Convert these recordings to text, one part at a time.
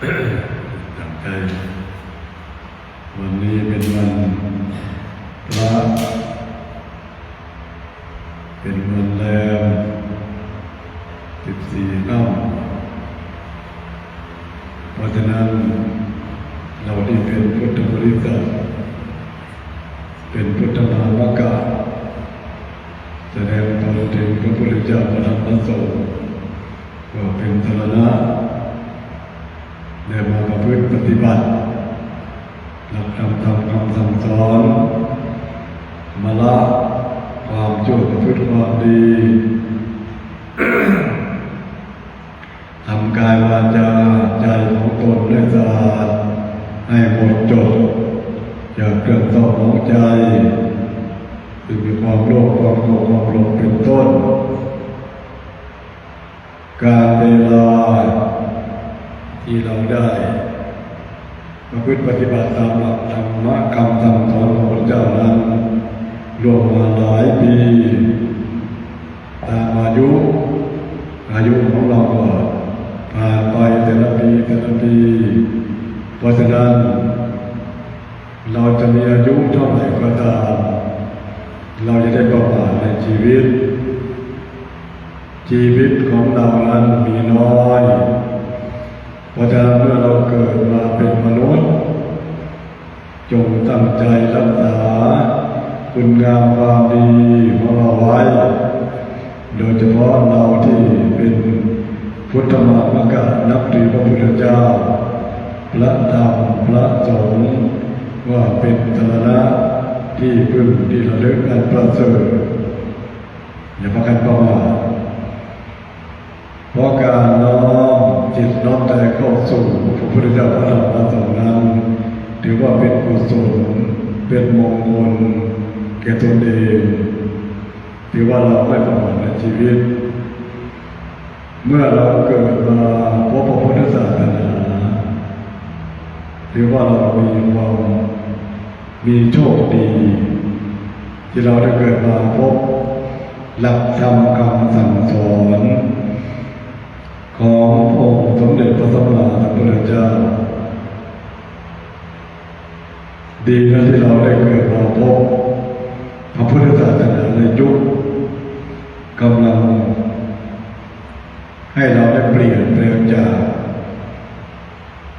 ตั้งใจวันนี้เป็นวันพระเป็นวันแรมสิบสี่ค่ำเพราะฉะนั้นเราที่เป็นพุทธบริษัทเป็นพุทธมามกะแสดงตนถึงพระพุทธเจ้าพระธรรมพระสงฆ์ว่าเป็นสรณะ ได้มาประพฤติปฏิบัติหลักธรรมทำคำสั่งสอนมาละความชั่วประพฤติความดีทำกายวาจาใจของตนได้สะอาดให้หมดจดจากเครื่องเศร้าของใจคือมีความโลภความโกรธความหลงเป็นต้น การเวลา ที่เราได้ประพฤติปฏิบัติตามหลักธรรมะคำสั่งสอนของพระเจ้านั้นรวมมาหลายปีตามอายุ อายุของเราก็ผ่านไปแต่ละปีแต่ละปีเพราะฉะนั้น เราจะมีอายุเท่าไหร่ก็ตามเราจะได้ประมาทในชีวิต ชีวิตของเรานั้นมีน้อย พราะฉะนั้นเมื่อเราเกิดมาเป็นมนุษย์ จงตั้งใจรักษาคุณงามความดีของเราไว้ โดยเฉพาะเราที่เป็นพุทธมามกะนับถือพระพุทธเจ้า พระธรรมพระสงฆ์ว่าเป็นสาระที่พึ่งที่ระลึกอันประเสริฐอย่าพากันประมาทเพราะการน้อม จิตน้อมใจเข้าสู่พระพุทธเจ้าพระธรรมพระสงฆ์นั้นถือว่าเป็นกุศลเป็นมงคลแก่ตนเองถือว่าเราไม่ประมาทในชีวิต เมื่อเราเกิดมาพบพระพุทธศาสนาถือว่าเรามีความมีโชคดี ที่เราได้เกิดมาพบหลักธรรมคำสั่งสอน ของพระองค์สมเด็จพระสัมมาสัมพุทธเจ้า ดีนะที่เราได้เกิดมาพบพระพุทธศาสนาในยุคกำลัง ให้เราได้เปลี่ยนแปลงจาก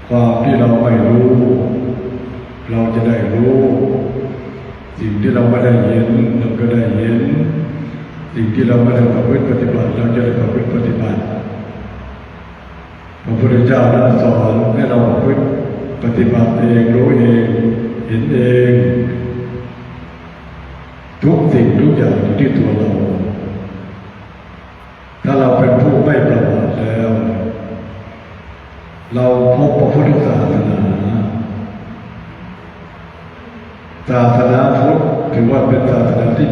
ความที่เราไม่รู้ เราจะได้รู้ สิ่งที่เราไม่ได้เห็นเราก็ได้เห็น สิ่งที่เราไม่ได้ประพฤติปฏิบัติ เราจะได้ประพฤติปฏิบัติ พระพุทธเจ้านั้นสอนให้เราพฤติปฏิบัติเองรู้เองเห็นเอง ทุกสิ่งทุกอย่างอยู่ที่ตัวเรา ถ้าเราเป็นผู้ไม่ประมาทแล้ว เราพบพระพุทธศาสนาศาสนาพุทธถือว่าเป็นศาสนาที่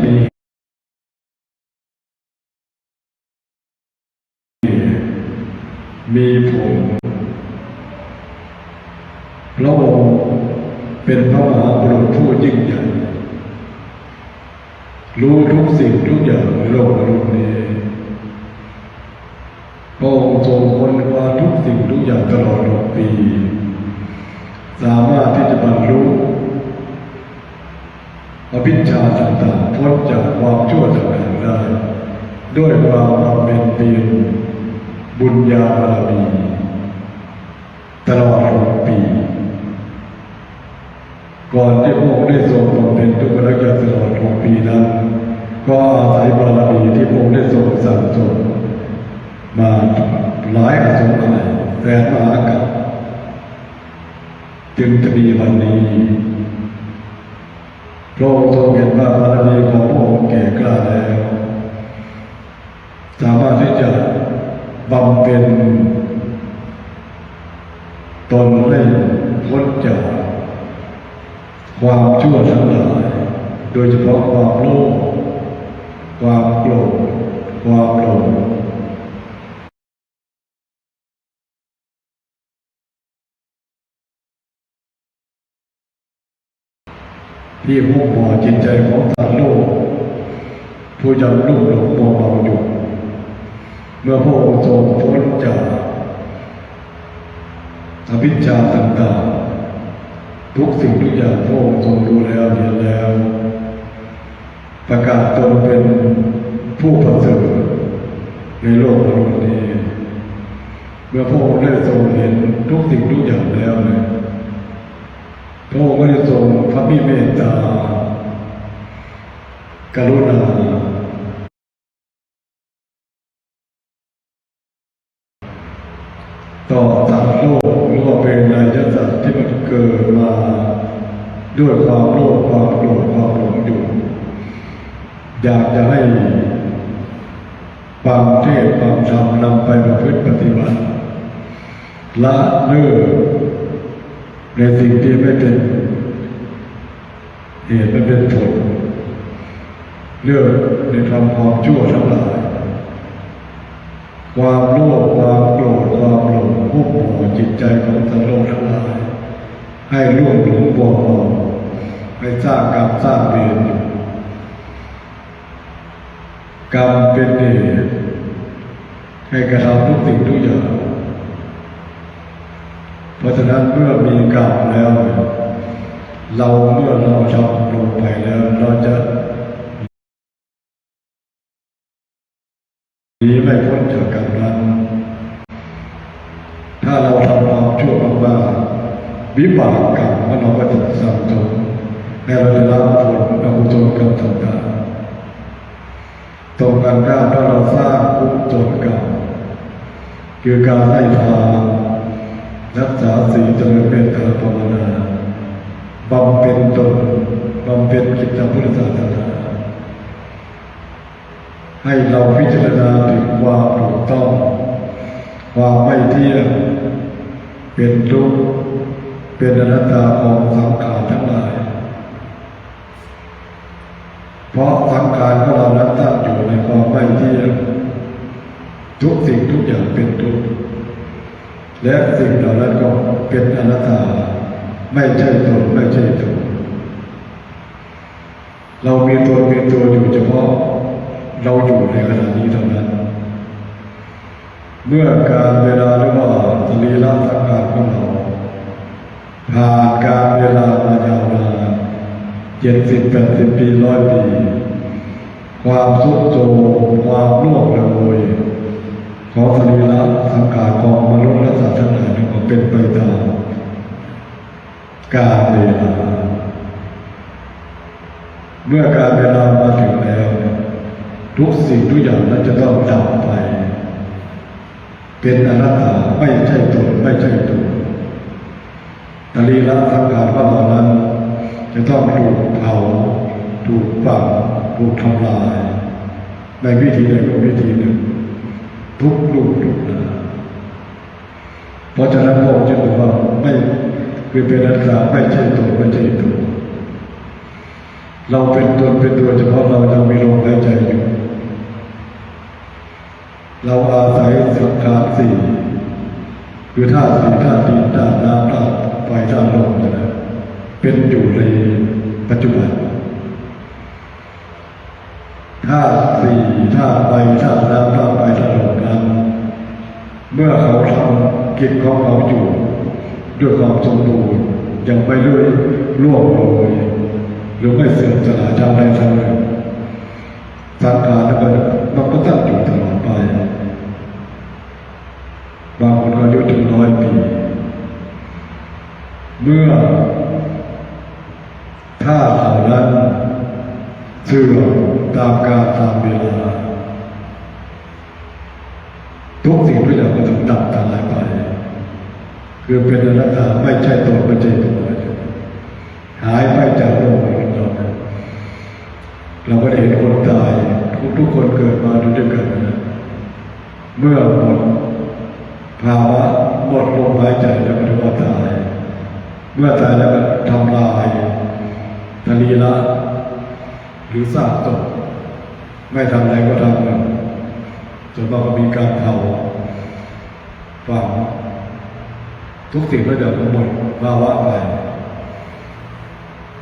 มีผลพระองค์เป็นพระมหาบุรุษผู้ยิ่งใหญ่ รู้ ทุกสิ่งทุกอย่างในโลกมนุษย์นี้พระองค์ทรงค้นคว้าทุกสิ่งทุกอย่างตลอดหกปี สามารถที่จะบรรลุอภิชาต่างๆพ้นจากความชั่วต่างๆได้ ด้วยความบำเพ็ญเพียรบุญญาบารมีตลอดหกปี ก่อนที่พระองค์ได้ทรงบำเพ็ญทุกขลักษณะตลอดหกปีนั้น ก็อาศัยบารมีที่พระองค์ได้ทรงสั่งสมมาหลายอสงไขยแสนมหากัปจึงจะมีวันนี้พระองค์ทรงเห็นว่าบารมีของพระองค์แก่กล้าแล้ว สามารถที่จะบำเพ็ญตนให้พ้นจากความชั่วทั้งหลาย โดยเฉพาะความโลภ ความโกรธความหลงที่หุ้มห่อจิตใจของสัตว์โลกผู้ยังลุ่มหลงมัวเมาอยู่ เมื่อพระองค์ทรงพ้นจากอภิชาต่างๆ ทุกสิ่งทุกอย่างพระองค์ทรงรู้แล้วเห็นแล้ว ประกาศตนเป็นผู้ประเสริฐในโลกมนุษย์นี้ เมื่อพระองค์ได้ทรงเห็นทุกสิ่งทุกอย่างแล้วเนี่ยพระองค์ก็ได้ทรงพระพิเมตตา กรุณาต่อสัตว์โลกหรือว่าเป็นนายสัตว์ที่มันเกิดมาด้วยความโลภ อยากจะให้ฟังเทศน์ฟังธรรมนำไปประพฤติปฏิบัติ ละเลิกในสิ่งที่ไม่เป็นเหตุไม่เป็นผลเลิกในทำความชั่วทั้งหลาย ความโลภความโกรธความหลงหุ้มห่อจิตใจของสัตว์โลกทั้งหลาย ให้ร่วงหลงบ่มองให้สร้างกรรมสร้างเวรอยู่ กรรมเป็นเหตุให้กระทำทุกสิ่งทุกอย่างเพราะฉะนั้นเมื่อมีกรรมแล้ว เราเมื่อเราทำลงไปแล้วเราจะหนีไม่พ้นจากกรรมนั้นถ้าเราทำความชั่วมากๆวิบากกรรมมันเราก็จะสั่งสมให้เราได้รับผลอกุศลกรรมต่าง ตรงกันข้ามถ้าเราสร้างกุศลกรรมคือการให้ทานรักษาศีลเจริญเมตตาภาวนาบำเพ็ญตนบำเพ็ญกิจพุทธศาสนาให้เราพิจารณาถึงความถูกต้องความไม่เที่ยงเป็นทุกข์เป็นอนัตตาของสังขารทั้งหลายเพราะสัง ในความไม่เที่ยงทุกสิ่งทุกอย่างเป็นทุกข์และสิ่งเหล่านั้นก็เป็นอนัตตา ไม่ใช่ตนไม่ใช่ตัวเรามีตัวมีตัวอยู่เฉพาะเราอยู่ในขณะนี้เท่านั้น เมื่อการเวลาหรือว่าสรีระสังขารของเราผ่านการเวลามายาวนานเจ็ดสิบแปดสิบปีร้อยปี ความสุดโทรมความล่วงละโวยของสรีระสังขารของมนุษย์และสัตว์ทั้งหลายก็เป็นไปตามการเวลาเมื่อการเวลามาถึงแล้ว ทุกสิ่งทุกอย่างนั้นจะต้องดับไป เป็นอนัตตาไม่ใช่ตนไม่ใช่ตัวตรีละสังขารของเรานั้นจะต้องถูกเผาถูกฝัง ถูกทำลาย ในวิธีใดก็วิธีหนึ่ง ทุกรูปทุกนาเพราะฉะนั้นพระองค์จึงบอกว่าไม่คือเป็นอนัตตาไม่ใช่ตนไม่ใช่ตัวเราเป็นตนเป็นตัวเฉพาะเรายังมีลมหายใจอยู่เราอาศัยสังขารสี่คือธาตุสี่ธาตุดินธาตุน้ำธาตุไฟธาตุลมนะเป็นอยู่ในปัจจุบัน ธาตุสี่ธาตุไฟธาตุน้ำธาตุไฟธาตุลมนั้นเมื่อเขาทำกิจของเขาอยู่ด้วยความสมบูรณ์ยังไม่เลื่อยล่วงโรยหรือไม่เสื่อมสลายทางใดทางหนึ่งสังขารนั้นก็มันก็ตั้งอยู่ตลอดไป บางคนก็อายุถึงร้อยปี เมื่อถ้าเหล่านั้น เสื่อมตามกาลตามเวลาทุกสิ่งทุกอย่างก็ต้องดับตายไปคือเป็นอนัตตาไม่ใช่ตัวไม่ใช่ตัวหายไปจากโลกนี้เราเราก็ได้เห็นคนตายทุกทุกคนเกิดมาด้วยกันนะเมื่อหมดภาวะหมดลมหายใจแล้วก็ถือว่าตาย เมื่อตายแล้วก็ทำลายทลีละ หรือซากตกไม่ทำอะไรก็ทำกันจนมากก็มีการเผาฝังทุกสิ่งทุกอย่างก็หมดภาวะไป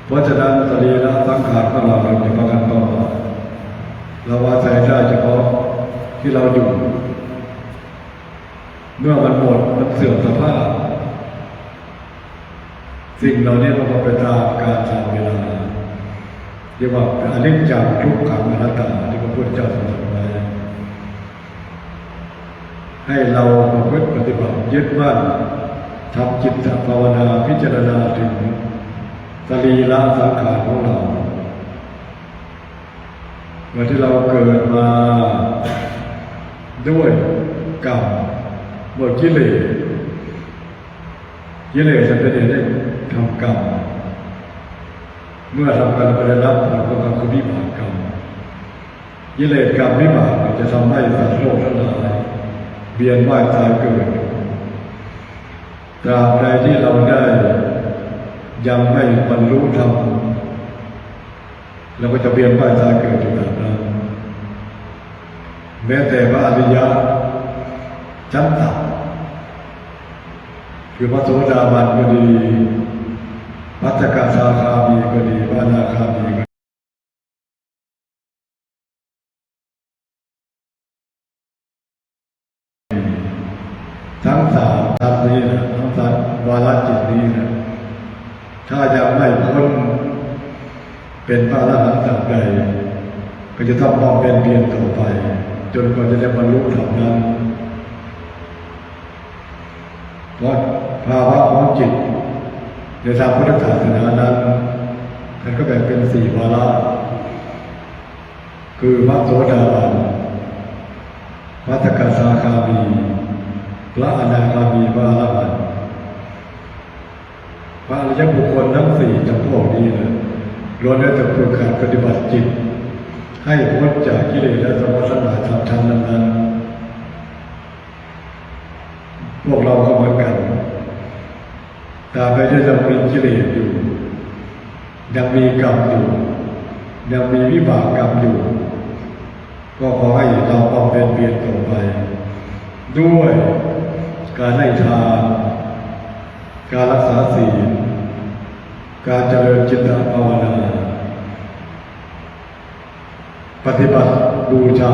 เพราะฉะนั้นสรีระสังขารของเราเราจะประกันต่อเราอาศัยได้เฉพาะที่เราอยู่ เมื่อมันหมดมันเสื่อมสภาพ สิ่งเหล่านี้มันก็เป็นตามการตามเวลา รียกว่าอนิจจังทุกขังอนัตตาที่พระพุทธเจ้าทรงตรัสไว้ให้เราประพฤติปฏิบัติยึดมั่นทำจิตตภาวนาพิจารณาถึงสรีระสังขารของเราเมื่อที่เราเกิดมาด้วยกรรมหมดกิเลสกิเลสจะเป็นเหตุให้ทำกรรม เมื่อทำกรรมไปรับผลของกรรมคือวิบากกรรมกิเลสกรรมวิบากมันจะทำให้สัตว์โลกทั้งหลายเวียนว่ายตายเกิดตราบใดที่เราได้ ยังไม่บรรลุธรรมเราก็จะเวียนว่ายตายเกิดอยู่แบบนั้นแม้แต่พระอริยะชั้นต่ำคือพระโสดาบันก็ดี พัฒกาสาคามีก็ดีพระอนาคามีก็ดีทั้งสามทัศนี้นะทั้งสามวาระจิตนี้นะถ้ายังไม่พ้นเป็นพระอรหันต์สักใดก็จะต้องมองเป็นเพียรต่อไป จนกว่าจะได้บรรลุธรรมนั้นเพราะภาวะของจิต ในทางพุทธศาสนานั้นท่านก็แบ่งเป็นสี่วาระคือพระโสดาบันพระตกสาคามีพระอนาคามีพระอรหันต์พระอริยบุคคลทั้งสี่จำพวกนี้นะล้วนแล้วแต่ฝึกหัดปฏิบัติจิต ให้พ้นจากกิเลสและสมถะธรรมชั้นนั้นๆพวกเราก็ ตราบใดที่ยังมีกิเลสอยู่ยังมีกรรมอยู่ยังมีวิบากกรรมอยู่ ก็ขอให้เราบำเพ็ญเพียรต่อไป ด้วยการให้ทานการรักษาศีลการเจริญจิตตภาวนา ปฏิบัติบูชา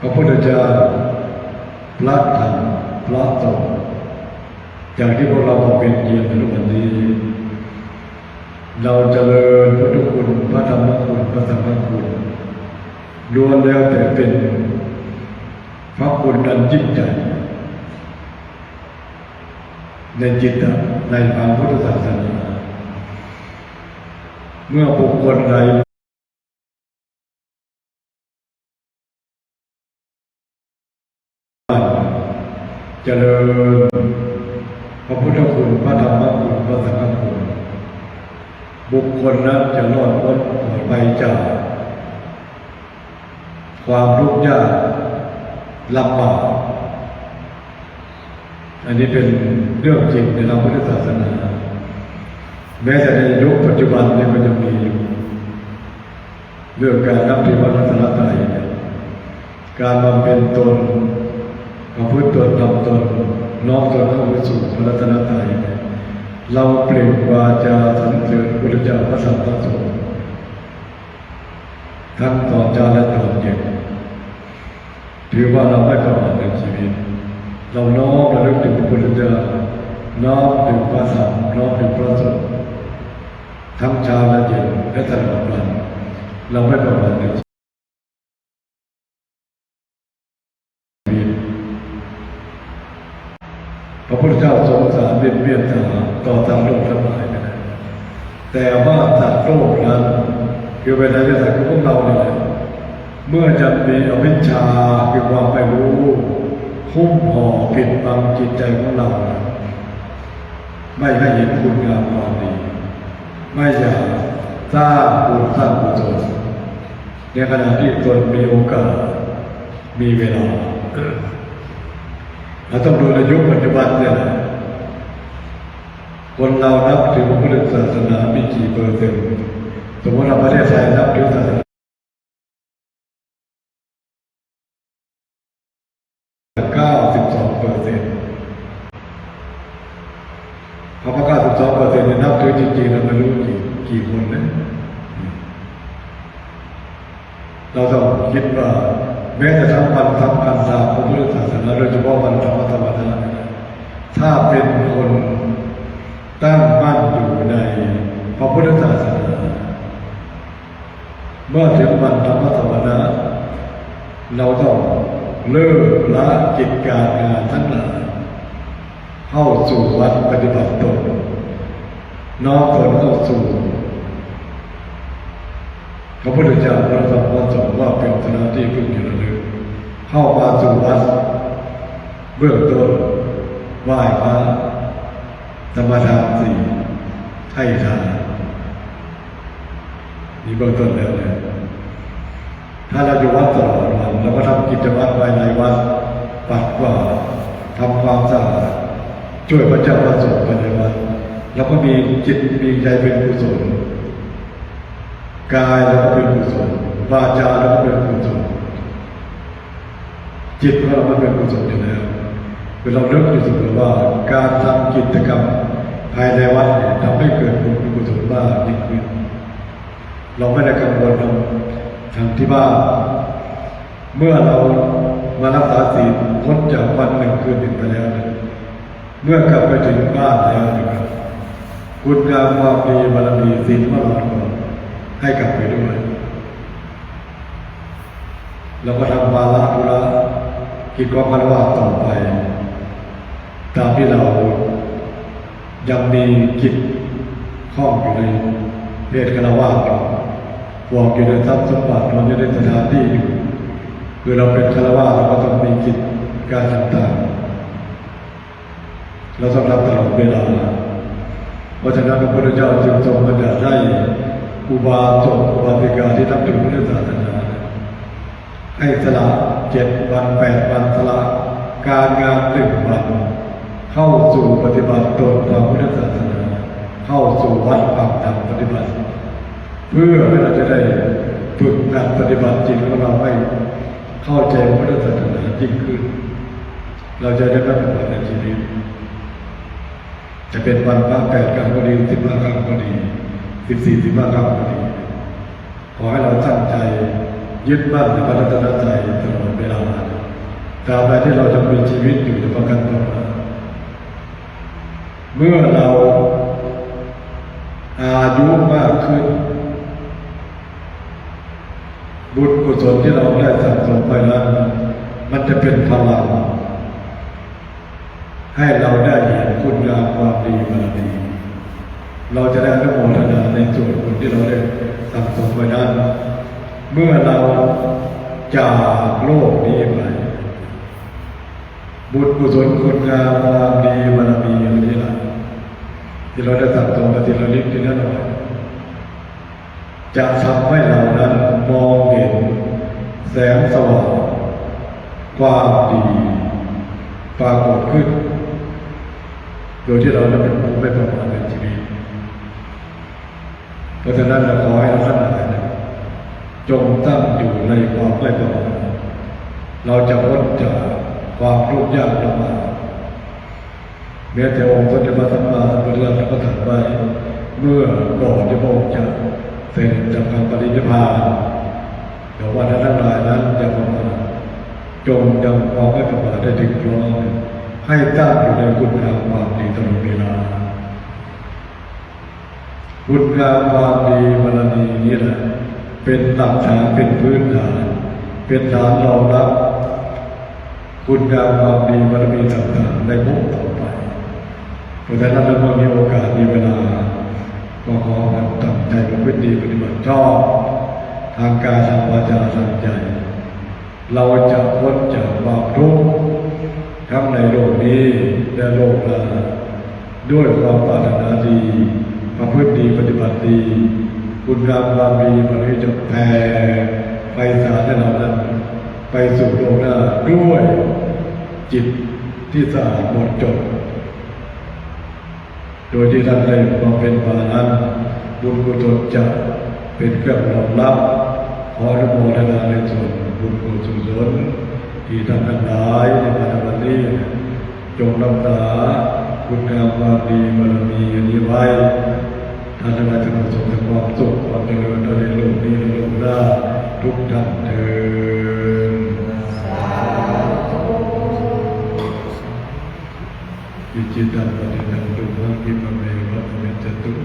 พระพุทธเจ้าพระธรรมพระสงฆ์ อย่างที่พวกเราบำเพ็ญเพียรในวันนี้ เราจเจริญพุทธคุณพระธรรมคุณพระสังฆคุณล้วนแล้วแต่เป็นพระคุณอันยิ่งใหญ่ในจิตในทางพุทธศาสนาเมื่อบุคคลใดเจริญ พระพุทธคุณพระธรรมคุณพระสังฆคุณ บุคคลนั้นจะรอดพ้นปลอดภัยจาก ความทุกข์ยากลำบากอันนี้เป็นเรื่องจริงในทางพุทธศาสนา แม้แต่ในยุคปัจจุบันเนี่ยมันยังมีอยู่เรื่องการนับถือพระรัตนตรัยเนี่ยการบำเพ็ญตนประพฤติตนทำตน น้อมตนเข้าไปสู่พระรัตนตรัยเราเปล่งวาจาสรรเสริญพระพุทธเจ้าพระสัมมาสัมพุทธเจ้าทั้งตอนเช้าและตอนเย็นถือว่าเราไม่ประมาทในชีวิต เราน้อมระลึกถึงพระพุทธเจ้าน้อมถึงพระธรรมน้อมถึงพระสงฆ์ทั้งเช้าและเย็นและตลอดวันเราไม่ประมาทในชีวิตพระพุทธเจ้าทรงสารเป็นเบียนตาต่อสัตว์โลกทั้งหลายนะ แต่ว่าสัตว์โลกนั้นคือเป็นอะไรสัตว์ของพวกเราเนี่ยเมื่อจะมีอวิชชาคือความไม่รู้หุ้มห่อปิดบังจิตใจของเรา ไม่ให้เห็นคุณงามความดี ไม่อยากสร้างบุญสร้างกุศลในขณะที่ตนมีโอกาสมีเวลาเราต้องดูในยุคปัจจุบันเนี่ย คนเรานับถือพระพุทธศาสนามีกี่เปอร์เซ็นต์สมมติเราประเทศไทยนับถือศาสนาเก้าสิบสองเปอร์เซ็นต์พอมาเก้าสิบสองเปอร์เซ็นต์เนี่ยนับถือจริงๆเราไม่รู้กี่กี่คนนะเราต้องคิดว่าแม้แต่ทั้งวันทั้งคันตามพระพุทธศาสนาโดยเฉพาะวันธรรมธรรมดาถ้าเป็นคน ตั้งมั่นอยู่ในพระพุทธศาสนาเมื่อถึงวันธรรมสวนะเราต้องเลิกละกิจการงานทั้งหลายเข้าสู่วัดปฏิบัติตนน้อมตนเข้าสู่พระพุทธเจ้าพระธรรมพระสงฆ์ว่าเป็นสถานที่พึ่งที่ระลึกเข้ามาสู่วัดเบื้องต้นไหว้พระ ธรรมทานสี่ให้ทานนี่เบื้องต้นแล้วเนี่ยถ้าเราอยู่วัดตลอดวันเราก็ทำกิจวัตรภายในวัดปัดกวาดทำความสะอาดช่วยพระเจ้าพระสงฆ์ภายในวัดเราก็มีจิตมีใจเป็นกุศลกายเราก็เป็นกุศลวาจาเราก็เป็นกุศลจิตของเราก็เป็นกุศลอยู่แล้ว คือเราเลิกอยู่เสมอว่าการทำกิจกรรมภายในวัดเนี่ยทำให้เกิดบุญกุศลมากยิ่งขึ้นเราไม่ได้กังวลเราทำที่บ้านเมื่อเรามารักษาศีลพ้นจากวันหนึ่งคืนหนึ่งไปแล้ว เมื่อกลับไปถึงบ้านแล้วนะครับคุณงามความดีบารมีศีลของเราให้กลับไปด้วยเราก็ทำวาระธุระกิจกรรมพันวาต่อไป ตามที่เรายังมีกิจข้องอยู่ในเพศคารวะเราวางอยู่ในทรัพย์สมบัติเราอยู่ในสถานที่อยู่คือเราเป็นคารวะเราก็ต้องมีกิจการต่างๆเราต้องทำตลอดเวลาเพราะฉะนั้นพระพุทธเจ้าจึงทรงบัญญัติให้อุบาสกอุบาสิกาที่ทำถึงพุทธศาสนาให้สละเจ็ดวันแปดวันสละการงานหนึ่งวัน เข้าสู่ปฏิบัติตนตามพุทธศาสนา เข้าสู่วัดปากธรรมปฏิบัติ เพื่อเราจะได้ฝึกการปฏิบัติจริงของเราให้เข้าใจพุทธศาสนายิ่งขึ้น เราจะได้ปฏิบัติในชีวิตจะเป็นวันพระแปดครั้งก็ดีสิบห้าครั้งก็ดีสิบสี่สิบห้าครั้งก็ดีขอให้เราตั้งใจยึดมั่นในพระรัตนตรัยตลอดเวลาตราบใดที่เราจะมีชีวิตอยู่จะประกันตัวมา เมื่อเราอายุมากขึ้น บุญกุศลที่เราได้สั่งสมไปนั้นมันจะเป็นพลังให้เราได้เห็นคุณงามความดีบารมีเราจะได้อนุโมทนาในส่วนบุญที่เราได้สั่งสมไว้นั้นเมื่อเราจากโลกนี้ไปบุญกุศลคุณงามความดีบารมีอย่าดี ที่เราได้สั่งสมมาทีละนิดทีละหน่อยจะทำให้เรานั้นมองเห็นแสงสว่างความดีปรากฏขึ้น โดยที่เราจะเป็นผู้ไม่ประมาทในชีวิตเพราะฉะนั้นเราขอให้เราท่านทั้งหลายนะจงตั้งอยู่ในความไม่ประมาทเราจะพ้นจากความทุกข์ยากลำบาก ม้แต่องค์พระเจ้าสัมมาสัมพุทธเจ้าก็ตรัสไว้เมื่อก่อนที่พระองค์จะเสด็จจากการปรินิพพานเดี๋ยววันนั้นทั้งหลายนั้นอย่าประมาจงยังความไม่ประมาทได้ถึงพร้อมให้ตั้งอยู่ในคุณงามความดีตลอดเวลาคุณงามความดีบารมีนี้แหละเป็นหลักฐานเป็นพื้นฐาน เป็นฐานรองรับ คุณงามความดีบารมีต่างๆในภพต่อ เพราะฉะนั้นเรามีโอกาสมีเวลาก็ขอกันตั้งใจประพฤติดีปฏิบัติชอบทางกายทางวาจาทางใจ เราจะพ้นจากความทุกข์ทั้งในโลกนี้และโลกหน้าด้วยความปรารถนาดีประพฤติดีปฏิบัติดี คุณงามความดีมันให้จะแผ่ไปสารให้เรานั้นไปสู่โลกหน้าด้วยจิตที่สะอาดหมดจด โดยที่ท่านได้มาเป็นปานั้นบุญกุศลจะเป็นเครื่องรองรับขออนุโมทนาในส่วนบุญกุศลที่ท่านทั้งหลายในวันนี้จงรักษาคุณงามความดีบารมีอันนี้ไว้ท่านทั้งหลายจะประสบแต่ความสุขความเจริญในโลกนี้และโลกหน้าทุกท่านเถิด വിജിത പരിഗണിക്കുന്ന ഹിമമേവ മിച്ചത്തും